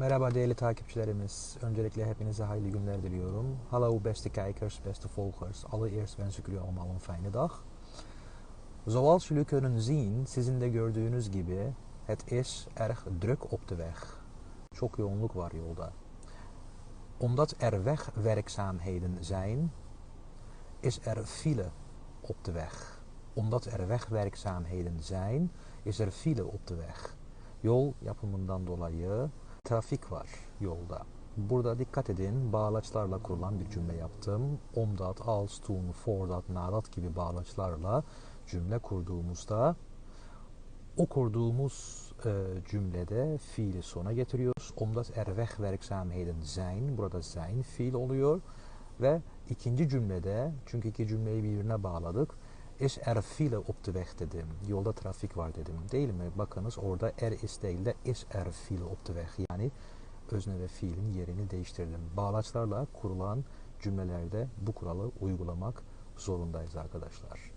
Merhaba değerli takipçilerimiz. Öncelikle hepinize hayırlı günler diliyorum. Hallo beste kijkers, beste volgers. Allereerst wens ik jullie allemaal een fijne dag. Zoals jullie kunnen zien, sizin de gördüğünüz gibi, het is erg druk op de weg. Çok yoğunluk var yolda. Omdat er wegwerkzaamheden zijn, is er file op de weg. Omdat er wegwerkzaamheden zijn, is er file op de weg. Yol yapımından dolayı trafik var yolda. Burada dikkat edin bağlaçlarla kurulan bir cümle yaptım. Omdat, als, toen, voordat, nadat gibi bağlaçlarla cümle kurduğumuzda o kurduğumuz e, cümlede fiili sona getiriyoruz. Omdat er wegwerkzaamheden zijn. Burada zijn fiil oluyor. Ve ikinci cümlede çünkü iki cümleyi birbirine bağladık. Is er file op de weg dedim. Yolda trafik var dedim. Değil mi? Bakınız orada er is değil de is er file op de weg. Yani özne ve fiilin yerini değiştirelim. Bağlaçlarla kurulan cümlelerde bu kuralı uygulamak zorundayız arkadaşlar.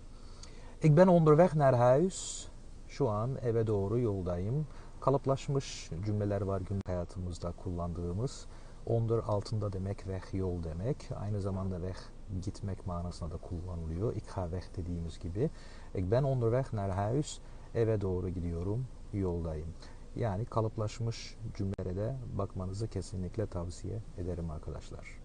Ik ben onderweg naar huis. Şu an eve doğru yoldayım. Kalıplaşmış cümleler var günlük hayatımızda kullandığımız. Onder altında demek weg yol demek. Aynı zamanda weg gitmek manasında da kullanılıyor. Ik ga weg dediğimiz gibi. Ik ben onderweg naar huis. Eve doğru gidiyorum. Yoldayım. Yani kalıplaşmış cümlelere de bakmanızı kesinlikle tavsiye ederim arkadaşlar.